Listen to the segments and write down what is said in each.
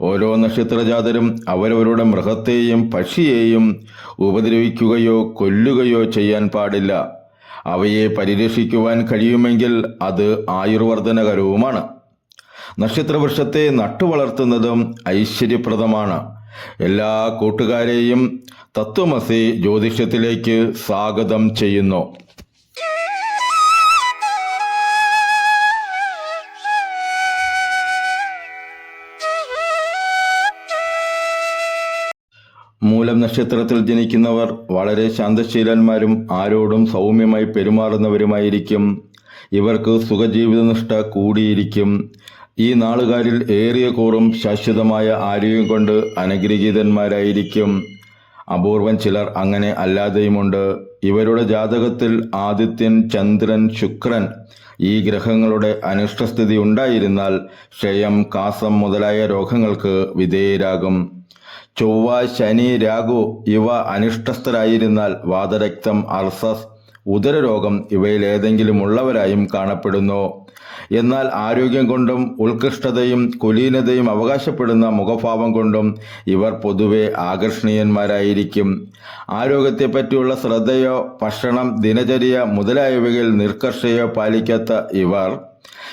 ഓരോ നക്ഷത്രജാതരും അവരവരുടെ മൃഗത്തെയും പക്ഷിയെയും ഉപദ്രവിക്കുകയോ കൊല്ലുകയോ ചെയ്യാൻ പാടില്ല. അവയെ പരിരക്ഷിക്കുവാൻ കഴിയുമെങ്കിൽ അത് ആയുർവർദ്ധനകരവുമാണ്. നക്ഷത്രവൃക്ഷത്തെ നട്ടുവളർത്തുന്നതും ഐശ്വര്യപ്രദമാണ്. എല്ലാ കൂട്ടുകാരെയും തത്വമസി ജ്യോതിഷത്തിലേക്ക് സ്വാഗതം ചെയ്യുന്നു. മൂലം നക്ഷത്രത്തിൽ ജനിക്കുന്നവർ വളരെ ശാന്തശീലന്മാരും ആരോടും സൗമ്യമായി പെരുമാറുന്നവരുമായിരിക്കും. ഇവർക്ക് സുഖജീവിതനിഷ്ഠ കൂടിയിരിക്കും. ഈ നാളുകാരിൽ ഏറിയ കൂറും ശാശ്വതമായ ആരോഗ്യം കൊണ്ട് അനുഗ്രഹീതന്മാരായിരിക്കും. അപൂർവം ചിലർ അങ്ങനെ അല്ലാതെയുമുണ്ട്. ഇവരുടെ ജാതകത്തിൽ ആദിത്യൻ ചന്ദ്രൻ ശുക്രൻ ഈ ഗ്രഹങ്ങളുടെ അനിഷ്ടസ്ഥിതി ഉണ്ടായിരുന്നാൽ ക്ഷയം കാസം മുതലായ രോഗങ്ങൾക്ക് വിധേയരാകും. ചൊവ്വ ശനി രാഹു ഇവ അനിഷ്ടസ്ഥരായിരുന്നാൽ വാതരക്തം അർസസ് ഉദരരോഗം ഇവയിൽ ഏതെങ്കിലും ഉള്ളവരായും കാണപ്പെടുന്നു. എന്നാൽ ആരോഗ്യം കൊണ്ടും ഉത്കൃഷ്ടതയും കുലീനതയും അവകാശപ്പെടുന്ന മുഖഭാവം കൊണ്ടും ഇവർ പൊതുവെ ആകർഷണീയന്മാരായിരിക്കും. ആരോഗ്യത്തെപ്പറ്റിയുള്ള ശ്രദ്ധയോ ഭക്ഷണം ദിനചര്യ മുതലായവയിൽ നിർക്കർഷയോ പാലിക്കാത്ത ഇവർ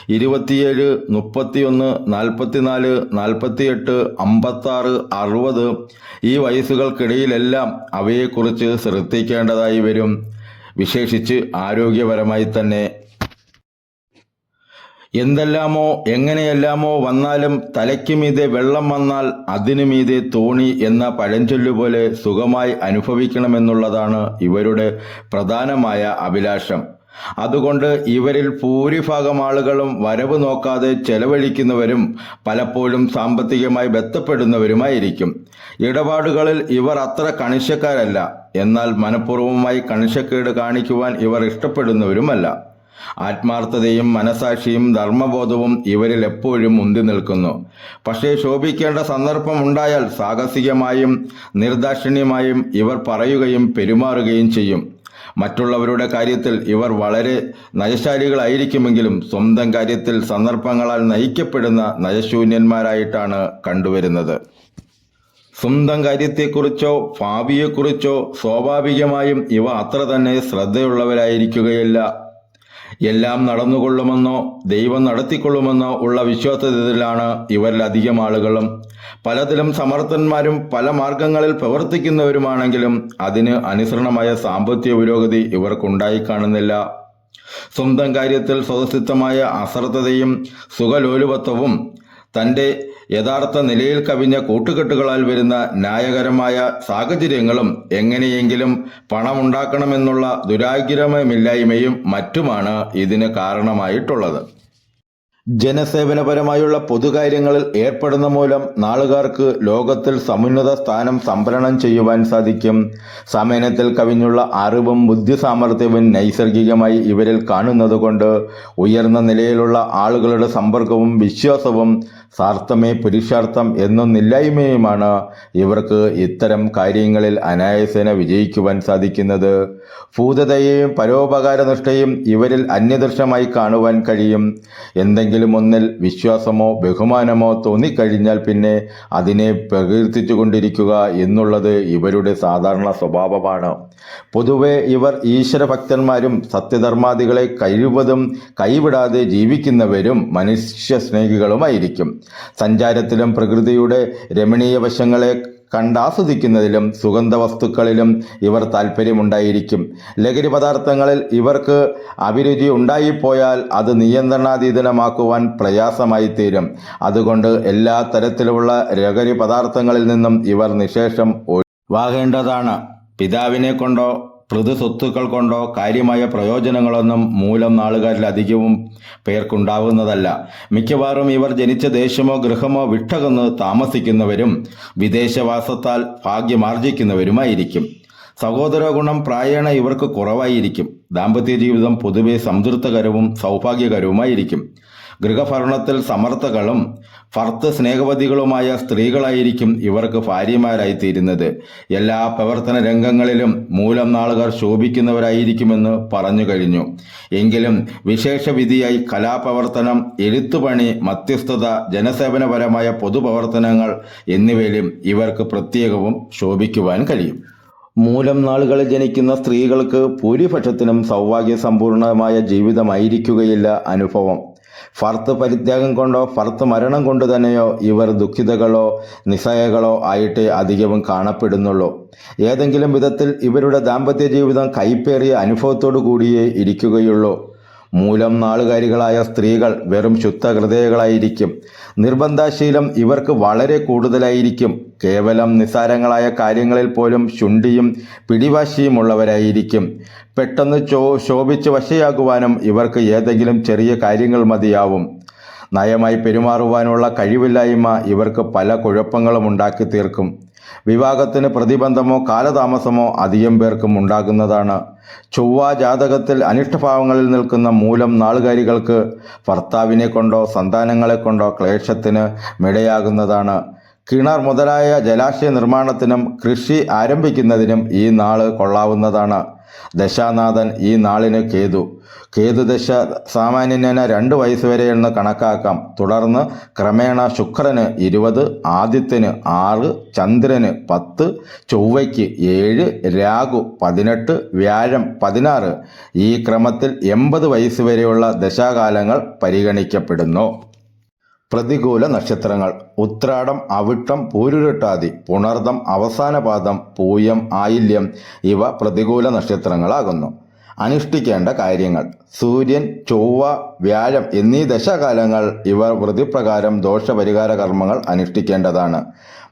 ഇരുപത്തിയേഴ് മുപ്പത്തിയൊന്ന് നാൽപ്പത്തിനാല് നാൽപ്പത്തിയെട്ട് അമ്പത്താറ് അറുപത് ഈ വയസ്സുകൾക്കിടയിലെല്ലാം അവയെക്കുറിച്ച് ശ്രദ്ധിക്കേണ്ടതായി വരും. വിശേഷിച്ച് ആരോഗ്യപരമായി തന്നെ. എന്തെല്ലാമോ എങ്ങനെയെല്ലാമോ വന്നാലും തലയ്ക്ക് മീതെ വെള്ളം വന്നാൽ അതിനു മീതെ തോണി എന്ന പഴഞ്ചൊല്ലു പോലെ സുഖമായി അനുഭവിക്കണമെന്നുള്ളതാണ് ഇവരുടെ പ്രധാനമായ അഭിലാഷം. അതുകൊണ്ട് ഇവരിൽ ഭൂരിഭാഗം ആളുകളും വരവ് നോക്കാതെ ചെലവഴിക്കുന്നവരും പലപ്പോഴും സാമ്പത്തികമായി ബന്ധപ്പെടുന്നവരുമായിരിക്കും. ഇടപാടുകളിൽ ഇവർ അത്ര കണിശക്കാരല്ല. എന്നാൽ മനഃപൂർവമായി കണിശക്കേട് കാണിക്കുവാൻ ഇവർ ഇഷ്ടപ്പെടുന്നവരുമല്ല. ആത്മാർത്ഥതയും മനസാക്ഷിയും ധർമ്മബോധവും ഇവരിൽ എപ്പോഴും മുന്തി നിൽക്കുന്നു. പക്ഷേ ശോഭിക്കേണ്ട സന്ദർഭം ഉണ്ടായാൽ സാഹസികമായും നിർദാക്ഷിണ്യമായും ഇവർ പറയുകയും പെരുമാറുകയും ചെയ്യും. മറ്റുള്ളവരുടെ കാര്യത്തിൽ ഇവർ വളരെ നയശാലികളായിരിക്കുമെങ്കിലും സ്വന്തം കാര്യത്തിൽ സന്ദർഭങ്ങളാൽ നയിക്കപ്പെടുന്ന നയശൂന്യന്മാരായിട്ടാണ് കണ്ടുവരുന്നത്. സ്വന്തം കാര്യത്തെക്കുറിച്ചോ ഭാവിയെക്കുറിച്ചോ സ്വാഭാവികമായും ഇവ അത്ര തന്നെ ശ്രദ്ധയുള്ളവരായിരിക്കുകയില്ല. എല്ലാം നടന്നുകൊള്ളുമെന്നോ ദൈവം നടത്തിക്കൊള്ളുമെന്നോ ഉള്ള വിശ്വാസത്തിലാണ് ഇവരിലധികം ആളുകളും പലതിലും സമർത്ഥന്മാരും പല മാർഗങ്ങളിൽ പ്രവർത്തിക്കുന്നവരുമാണെങ്കിലും അതിന് അനുസരണമായ സാമ്പത്തിക പുരോഗതി ഇവർക്കുണ്ടായി കാണുന്നില്ല. സ്വന്തം കാര്യത്തിൽ സ്വതസിദ്ധമായ അശ്രദ്ധതയും സുഖലോലുപത്വവും തന്റെ യഥാർത്ഥ നിലയിൽ കവിഞ്ഞ കൂട്ടുകെട്ടുകളാൽ വരുന്ന ന്യായകരമായ സാഹചര്യങ്ങളും എങ്ങനെയെങ്കിലും പണമുണ്ടാക്കണമെന്നുള്ള ദുരാഗ്രഹമില്ലായ്മയും മറ്റുമാണ് ഇതിന് കാരണമായിട്ടുള്ളത്. ജനസേവനപരമായുള്ള പൊതുകാര്യങ്ങളിൽ ഏർപ്പെടുന്ന മൂലം നാളുകാർക്ക് ലോകത്തിൽ സമുന്നത സ്ഥാനം സംഭരണം ചെയ്യുവാൻ സാധിക്കും. സമയനത്തിൽ കവിഞ്ഞുള്ള അറിവും ബുദ്ധി സാമർഥ്യവും നൈസർഗികമായി ഇവരിൽ കാണുന്നതുകൊണ്ട് ഉയർന്ന നിലയിലുള്ള ആളുകളുടെ സമ്പർക്കവും വിശ്വാസവും സാർത്ഥമേ പുരുഷാർത്ഥം എന്നൊന്നില്ലായ്മയുമാണ് ഇവർക്ക് ഇത്തരം കാര്യങ്ങളിൽ അനായസേന വിജയിക്കുവാൻ സാധിക്കുന്നത്. ഭൂതതയെയും പരോപകാരനിഷ്ഠയും ഇവരിൽ അന്യദൃശ്യമായി കാണുവാൻ കഴിയും. എന്തെങ്കിലും ഒന്നിൽ വിശ്വാസമോ ബഹുമാനമോ തോന്നിക്കഴിഞ്ഞാൽ പിന്നെ അതിനെ പ്രകീർത്തിച്ചു കൊണ്ടിരിക്കുക എന്നുള്ളത് ഇവരുടെ സാധാരണ സ്വഭാവമാണ്. പൊതുവെ ഇവർ ഈശ്വരഭക്തന്മാരും സത്യധർമാദികളെ കഴിവതും കൈവിടാതെ ജീവിക്കുന്നവരും മനുഷ്യ സ്നേഹികളുമായിരിക്കും സഞ്ചാരത്തിലും പ്രകൃതിയുടെ രമണീയ വശങ്ങളെ കണ്ടാസ്വദിക്കുന്നതിലും സുഗന്ധ വസ്തുക്കളിലും ഇവർ താല്പര്യമുണ്ടായിരിക്കും ലഹരി പദാർത്ഥങ്ങളിൽ ഇവർക്ക് അഭിരുചി ഉണ്ടായിപ്പോയാൽ അത് നിയന്ത്രണാതീതമാക്കുവാൻ പ്രയാസമായി തീരും അതുകൊണ്ട് എല്ലാ തരത്തിലുമുള്ള ലഹരി പദാർത്ഥങ്ങളിൽ നിന്നും ഇവർ നിശേഷം ഒഴിവാകേണ്ടതാണ് പിതാവിനെ കൊണ്ടോ സ്വത്തുക്കൾ കൊണ്ടോ കാര്യമായ പ്രയോജനങ്ങളൊന്നും മൂലം നാളുകാരിൽ അധികവും പേർക്കുണ്ടാവുന്നതല്ല. മിക്കവാറും ഇവർ ജനിച്ച ദേശമോ ഗൃഹമോ വിട്ടകന്ന് താമസിക്കുന്നവരും വിദേശവാസത്താൽ ഭാഗ്യമാർജിക്കുന്നവരുമായിരിക്കും സഹോദര ഗുണം പ്രായണ ഇവർക്ക് കുറവായിരിക്കും. ദാമ്പത്യ ജീവിതം പൊതുവെ സംതൃപ്തകരവും സൗഭാഗ്യകരവുമായിരിക്കും. ഗൃഹഭരണത്തിൽ സമർത്ഥകളും ഭർത്ത് സ്നേഹവതികളുമായ സ്ത്രീകളായിരിക്കും ഇവർക്ക് ഭാര്യമാരായി തീരുന്നത് എല്ലാ പ്രവർത്തന രംഗങ്ങളിലും മൂലം നാളുകാർ ശോഭിക്കുന്നവരായിരിക്കുമെന്ന് പറഞ്ഞു കഴിഞ്ഞു. എങ്കിലും വിശേഷവിധിയായി കലാപ്രവർത്തനം എഴുത്തുപണി മധ്യസ്ഥത ജനസേവനപരമായ പൊതുപ്രവർത്തനങ്ങൾ എന്നിവയിലും ഇവർക്ക് പ്രത്യേകവും ശോഭിക്കുവാൻ കഴിയും. മൂലം നാളുകളിൽ ജനിക്കുന്ന സ്ത്രീകൾക്ക് ഭൂരിപക്ഷത്തിനും സൗഭാഗ്യ സമ്പൂർണമായ ജീവിതമായിരിക്കുകയില്ല അനുഭവം. ഭർത്ത് പരിത്യാഗം കൊണ്ടോ ഫർത്ത് മരണം കൊണ്ട് തന്നെയോ ഇവർ ദുഃഖിതകളോ നിസ്സഹകളോ ആയിട്ട് അധികവും കാണപ്പെടുന്നുള്ളൂ. ഏതെങ്കിലും വിധത്തിൽ ഇവരുടെ ദാമ്പത്യ ജീവിതം കൈപ്പേറിയ അനുഭവത്തോടു കൂടിയേ ഇരിക്കുകയുള്ളൂ. മൂലം നാളുകാരികളായ സ്ത്രീകൾ വെറും ശുദ്ധഹൃദയകളായിരിക്കും. നിർബന്ധാശീലം ഇവർക്ക് വളരെ കൂടുതലായിരിക്കും. കേവലം നിസാരങ്ങളായ കാര്യങ്ങളിൽ പോലും ശുണ്ടിയും പിടിവാശിയുമുള്ളവരായിരിക്കും. പെട്ടെന്ന് ചോ ശോഭിച്ച് വശയാകുവാനും ഇവർക്ക് ഏതെങ്കിലും ചെറിയ കാര്യങ്ങൾ മതിയാവും. നയമായി പെരുമാറുവാനുള്ള കഴിവില്ലായ്മ ഇവർക്ക് പല കുഴപ്പങ്ങളും ഉണ്ടാക്കി തീർക്കും വിവാഹത്തിന് പ്രതിബന്ധമോ കാലതാമസമോ അധികം പേർക്കും ഉണ്ടാകുന്നതാണ്. ചൊവ്വ ജാതകത്തിൽ അനിഷ്ടഭാവങ്ങളിൽ നിൽക്കുന്ന മൂലം നാളുകാരികൾക്ക് ഭർത്താവിനെ കൊണ്ടോ സന്താനങ്ങളെ കൊണ്ടോ ക്ലേശത്തിന് മിടയാകുന്നതാണ്. കിണർ മുതലായ ജലാശയ നിർമ്മാണത്തിനും കൃഷി ആരംഭിക്കുന്നതിനും ഈ നാൾ കൊള്ളാവുന്നതാണ്. ദശാനാഥൻ ഈ നാളിന് കേതു. കേതുദശ സാമാന്യനെ രണ്ട് വയസ്സ് എന്ന് കണക്കാക്കാം. തുടർന്ന് ക്രമേണ ശുക്രന് ഇരുപത് ആദിത്യന് ആറ് ചന്ദ്രന് പത്ത് ചൊവ്വയ്ക്ക് ഏഴ് രാഹു പതിനെട്ട് വ്യാഴം പതിനാറ്. ഈ ക്രമത്തിൽ എൺപത് വയസ്സ് വരെയുള്ള ദശാകാലങ്ങൾ പരിഗണിക്കപ്പെടുന്നു. പ്രതികൂല നക്ഷത്രങ്ങൾ. ഉത്രാടം അവിട്ടം പൂരുരുട്ടാതി പുണർദം അവസാന പാദം പൂയം ആയില്യം ഇവ പ്രതികൂല നക്ഷത്രങ്ങളാകുന്നു. അനുഷ്ഠിക്കേണ്ട കാര്യങ്ങൾ. സൂര്യൻ ചൊവ്വ വ്യാഴം എന്നീ ദശകാലങ്ങൾ ഇവർ വൃതിപ്രകാരം ദോഷപരിഹാര കർമ്മങ്ങൾ അനുഷ്ഠിക്കേണ്ടതാണ്.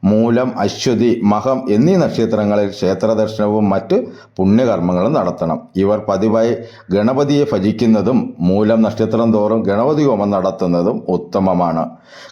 മൂലം അശ്വതി മഹം എന്നീ നക്ഷത്രങ്ങളിൽ ക്ഷേത്രദർശനവും മറ്റ് പുണ്യകർമ്മങ്ങളും നടത്തണം. ഇവർ പതിവായി ഗണപതിയെ ഭജിക്കുന്നതും മൂലം നക്ഷത്രം തോറും ഗണപതി ഹോമം നടത്തുന്നതും ഉത്തമമാണ്.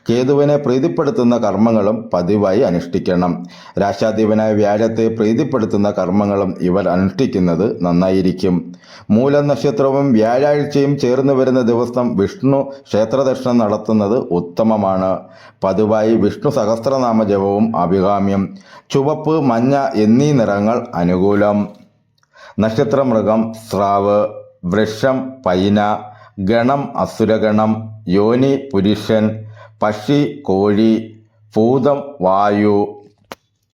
കേതുവിനെ പ്രീതിപ്പെടുത്തുന്ന കർമ്മങ്ങളും പതിവായി അനുഷ്ഠിക്കണം. രാശാധിപനായ വ്യാഴത്തെ പ്രീതിപ്പെടുത്തുന്ന കർമ്മങ്ങളും ഇവർ അനുഷ്ഠിക്കുന്നത് നന്നായിരിക്കും. മൂലം നക്ഷത്രവും വ്യാഴാഴ്ചയും ചേർന്ന് വരുന്ന ദിവസം വിഷ്ണു ക്ഷേത്രദർശനം നടത്തുന്നത് ഉത്തമമാണ്. പതിവായി വിഷ്ണു സഹസ്രനാമ ജപവും അഭികാമ്യം ചുവപ്പ് മഞ്ഞ എന്നീ നിറങ്ങൾ അനുകൂലം. നക്ഷത്രമൃഗം സ്രാവ് വൃക്ഷം പൈന ഗണം അസുരഗണം യോനി പുരുഷൻ പക്ഷി കോഴി ഭൂതം വായു